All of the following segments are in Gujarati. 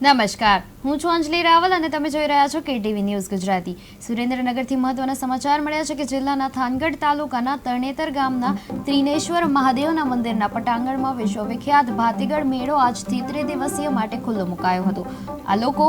Namaskar. હું છું અંજલિ રાવલ અને તમે જોઈ રહ્યા છો કેટીવી ન્યૂઝ ગુજરાતી. સુરેન્દ્રનગરથી મહત્વના સમાચાર મળ્યા છે કે જિલ્લાના થાનગઢ તાલુકાના તરણેતર ગામના ત્રિનેશ્વર મહાદેવના મંદિરના પટાંગણમાં વિશ્વવિખ્યાત ભાતીગળ મેળો આજથી ત્રિદિવસીય માટે ખુલ્લો મુકાયો હતો. આ લોકો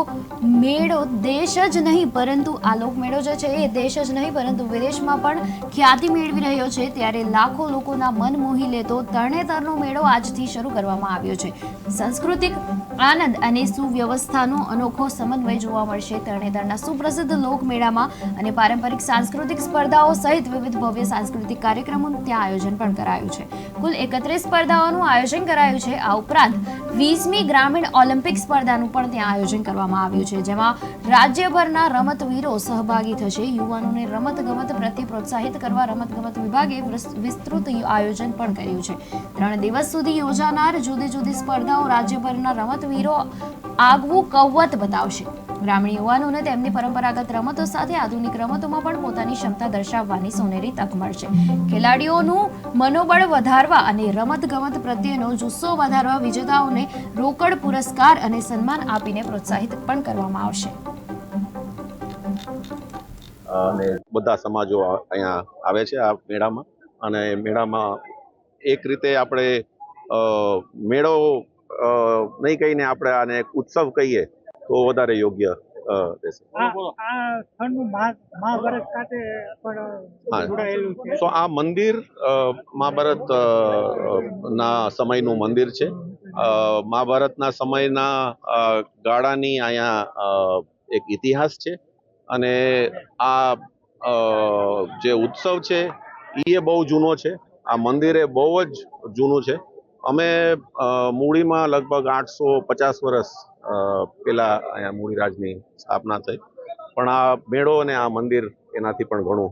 મેળો દેશ જ નહીં, પરંતુ આ લોકમેળો જે છે એ દેશ જ નહીં, પરંતુ વિદેશમાં પણ ખ્યાતિ મેળવી રહ્યો છે. ત્યારે લાખો લોકોના મન મોહી લેતો તરણેતરનો મેળો આજથી શરૂ કરવામાં આવ્યો છે. સાંસ્કૃતિક આનંદ અને સુવ્યવસ્થાનો અનોખો સમન્વય જોવા મળશે. તરણેતરના સુપ્રસિદ્ધ લોકમેળામાં અને પારંપરિક સાંસ્કૃતિક સ્પર્ધાઓ સહિત વિવિધ ભવ્ય સાંસ્કૃતિક કાર્યક્રમોનું ત્યાં આયોજન પણ કરાયું છે. કુલ એકત્રીસ સ્પર્ધાઓનું આયોજન કરાયું છે. આ ઉપરાંત વીસમી ગ્રામીણ ઓલિમ્પિક સ્પર્ધાનું પણ ત્યાં આયોજન કરવામાં આવ્યું છે, જેમાં રાજ્યભરના રમતવીરો સહભાગી થશે. યુવાનોને રમત ગમત પ્રત્યે પ્રોત્સાહિત કરવા રમત ગમત વિભાગે વિસ- વિસ્તૃત આયોજન પણ કર્યું છે. ત્રણ દિવસ સુધી યોજાનાર જુદી જુદી સ્પર્ધાઓ રાજ્યભરના રમતવીરો આગવું કૌવત બતાવશે. ગ્રામીણ યુવાનોને તેમની પરંપરાગત રમતો સાથે આધુનિક રમતોમાં પણ પોતાની ક્ષમતા દર્શાવવાની સોનેરી તક મળશે. ખેલાડીઓનું મનોબળ વધારવા અને રમત ગમત પ્રત્યેનો જુસ્સો વધારવા વિજેતાઓને રોકડ પુરસ્કાર અને સન્માન આપીને પ્રોત્સાહિત પણ કરવામાં આવશે. અને બધા સમાજો અહીંયા આવે છે આ મેળામાં. અને મેળામાં એક રીતે આપણે મેળો નહીં કહીને આપણે આને ઉત્સવ કહીએ તો વધારે યોગ્ય સો આ મંદિર મહાભારત ના સમયનું મંદિર છે. મહાભારતના સમયના ગાળાની અહીંયા એક ઇતિહાસ છે. અને આ જે ઉત્સવ છે એ બહુ જૂનો છે. આ મંદિર એ બહુ જ જૂનું છે. અમે મૂડીમાં મૂળીમાં લગભગ આઠસો પચાસ વર્ષ પેલા અહીંયા મૂળીરાજની સ્થાપના થઈ. પણ આ મેળો અને આ મંદિર એનાથી પણ ઘણું